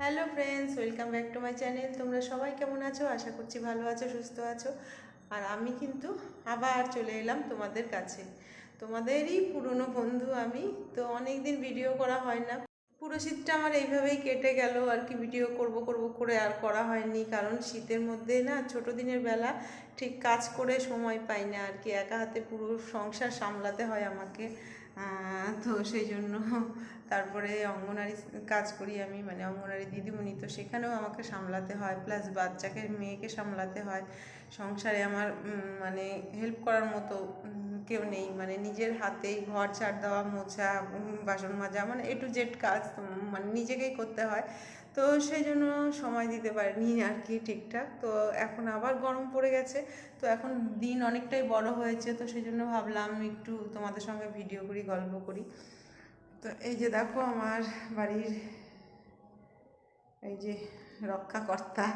Hello friends, welcome back to my channel. তোমরা সবাই কেমন আছো? আশা করছি ভালো আছো, সুস্থ আছো। আর আমি কিন্তু আবার চলে এলাম তোমাদের কাছে। তোমাদেরই পুরনো বন্ধু আমি। তো অনেক দিন ভিডিও করা হয় না। পুরো শীতটা আমার এইভাবেই কেটে গেল। আর কি ভিডিও করব করব করে আর করা হয়নি। কারণ শীতের মধ্যে না, ছোট দিনের বেলা ঠিক কাজ করে সময় পাই না। আর কি একা হাতে পুরো সংসার সামলাতে হয় আমাকে। তো সেই জন্য তারপরে অঙ্গনারী কাজ করি আমি মানে অঙ্গনারী দিদিমণি, তো সেখানেও আমাকে সামলাতে হয়। প্লাস বাচ্চাকে, মেয়েকে সামলাতে হয়। সংসারে আমার মানে হেল্প করার মতো কেউ নেই। মানে নিজের হাতেই ঘর, ছাড় দেওয়া, মোছা বাসন মাজা মানে এ টু জেড কাজ মানে নিজেকেই করতে হয়। তো সেই জন্য সময় দিতে পারিনি আর কি ঠিকঠাক। তো এখন আবার গরম পড়ে গেছে। তো এখন দিন অনেকটাই বড় হয়েছে, তো সেই জন্য ভাবলাম একটু তোমাদের সঙ্গে ভিডিও করি, গল্প করি। তো এই যে দেখো আমার বাড়ির এই যে রক্ষাকর্তা।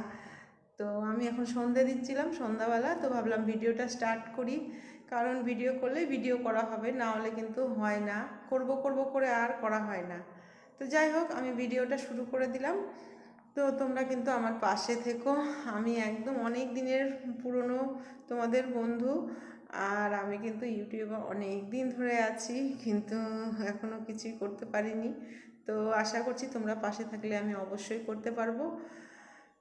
তো আমি এখন সন্ধে দিচ্ছিলাম, সন্ধ্যাবেলা, তো ভাবলাম ভিডিওটা স্টার্ট করি। কারণ ভিডিও করলে ভিডিও করা হবে, না হলে কিন্তু হয় না। করব করব করে আর করা হয় না। তো যাই হোক, আমি ভিডিওটা শুরু করে দিলাম। তো তোমরা কিন্তু আমার পাশে থেকো। আমি একদম অনেক দিনের পুরনো তোমাদের বন্ধু আর আমি কিন্তু ইউটিউবে অনেক দিন ধরে আছি, কিন্তু এখনও কিছুই করতে পারিনি। তো আশা করছি তোমরা পাশে থাকলে আমি অবশ্যই করতে পারব।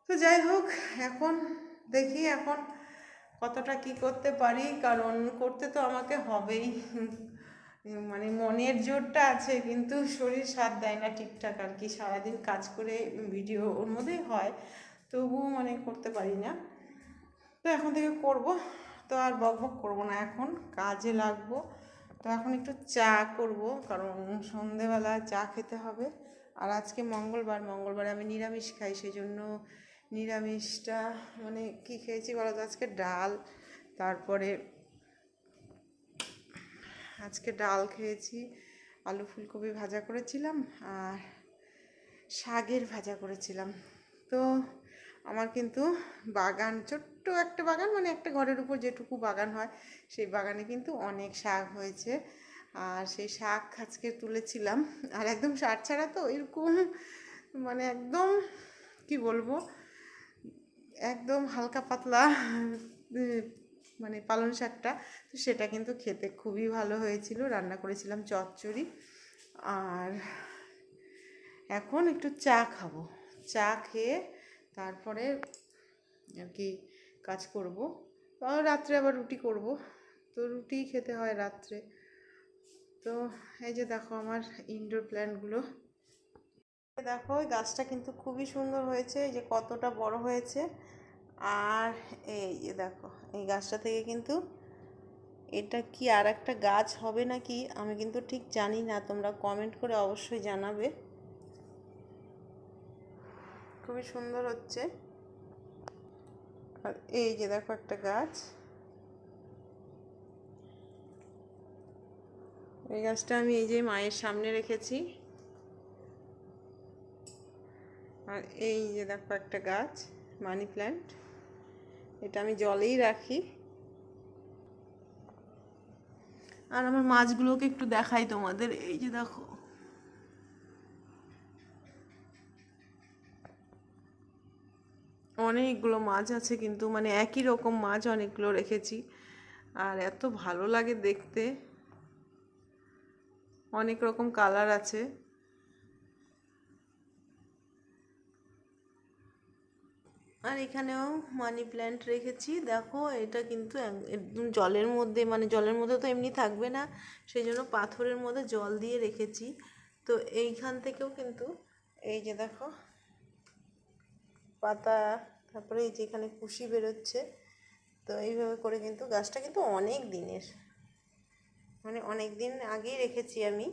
তো যাই হোক, এখন দেখি এখন কতটা কি করতে পারি, কারণ করতে তো আমাকে হবেই। মানে মনের জোরটা আছে, কিন্তু শরীর সাথ দেয় না ঠিকঠাক আর কি। সারাদিন কাজ করে ভিডিও ওর মধ্যেই হয়, তবুও মানে করতে পারি না। তো এখন থেকে করব, তো আর বক বক করব না এখন, কাজে লাগবো। তো এখন একটু চা করব, কারণ সন্ধেবেলা চা খেতে হবে। আর আজকে মঙ্গলবার, মঙ্গলবারে আমি নিরামিষ খাই সেই জন্য নিরামিষটা মানে কি খেয়েছি বলো তো? আজকে ডাল, তারপরে আজকে ডাল খেয়েছি, আলু ফুলকপি ভাজা করেছিলাম আর শাকের ভাজা করেছিলাম। তো আমার কিন্তু বাগান, ছোট্ট একটা বাগান মানে একটা ঘরের উপর যেটুকু বাগান হয়, সেই বাগানে কিন্তু অনেক শাক হয়েছে। আর সেই শাক আজকে তুলেছিলাম। আর একদম সার ছাড়া তো এরকম মানে একদম, কি বলব, একদম হালকা পাতলা মানে পালং শাকটা, তো সেটা কিন্তু খেতে খুবই ভালো হয়েছিল। রান্না করেছিলাম চচ্চড়ি। আর এখন একটু চা খাব। চা খেয়ে তারপরে আর কি কাজ করব। রাত্রে আবার রুটি করব। তো রুটি খেতে হয় রাত্রে। তো এই যে দেখো আমার ইনডোর প্ল্যান্টগুলো দেখো, এই গাছটা কিন্তু খুবই সুন্দর হয়েছে। এই যে কতটা বড় হয়েছে। আর এই যে দেখো, এই গাছটা থেকে কিন্তু এটা কি আর একটা গাছ হবে নাকি আমি কিন্তু ঠিক জানি না, তোমরা কমেন্ট করে অবশ্যই জানাবে। খুবই সুন্দর হচ্ছে। আর এই যে দেখো একটা গাছ। এই গাছটা আমি এই যে মায়ের সামনে রেখেছি। আর এই যে দেখো একটা গাছ, মানি প্ল্যান্ট। এটা আমি জলেই রাখি। আর আমার মাছগুলোকে একটু দেখাই তোমাদের, এই যে দেখো। অনেকগুলো মাছ আছে কিন্তু মানে একই রকম মাছ অনেকগুলো রেখেছি। আর এত ভালো লাগে দেখতে। অনেক রকম কালার আছে। আর এখানেও মানি প্ল্যান্ট রেখেছি। দেখো, এটা কিন্তু একদম জলের মধ্যে মানে জলের মধ্যে তো এমনি থাকবে না সেই জন্য পাথরের মধ্যে জল দিয়ে রেখেছি। তো এইখান থেকেও কিন্তু এই যে দেখো, পাতা, তারপরে এই যে এখানে কুশি বেরোচ্ছে, তো এইভাবে করে কিন্তু গাছটা কিন্তু অনেক দিনের মানে অনেক দিন আগেই রেখেছি আমি।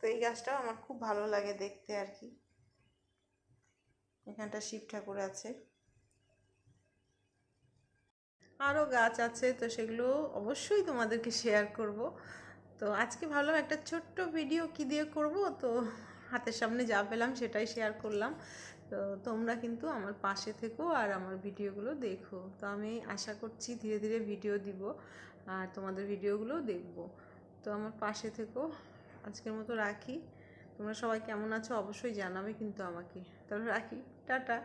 তো এই গাছটাও আমার খুব ভালো লাগে দেখতে আর কি। এখানটা শিব ঠাকুর আছে। আরও গাছ আছে, তো সেগুলো অবশ্যই তোমাদেরকে শেয়ার করব। তো আজকে ভাবলাম একটা ছোট্ট ভিডিও কি দিয়ে করব? তো হাতের সামনে যা পেলাম সেটাই শেয়ার করলাম। তো তোমরা কিন্তু আমার পাশে থেকো আর আমার ভিডিওগুলো দেখো। তো আমি আশা করছি ধীরে ধীরে ভিডিও দিব আর তোমাদের ভিডিওগুলোও দেখব। তো আমার পাশে থেকো, আজকের মতো রাখি। তোমরা সবাই কেমন আছো অবশ্যই জানাবে কিন্তু আমাকে। তাহলে রাখি, টাটা।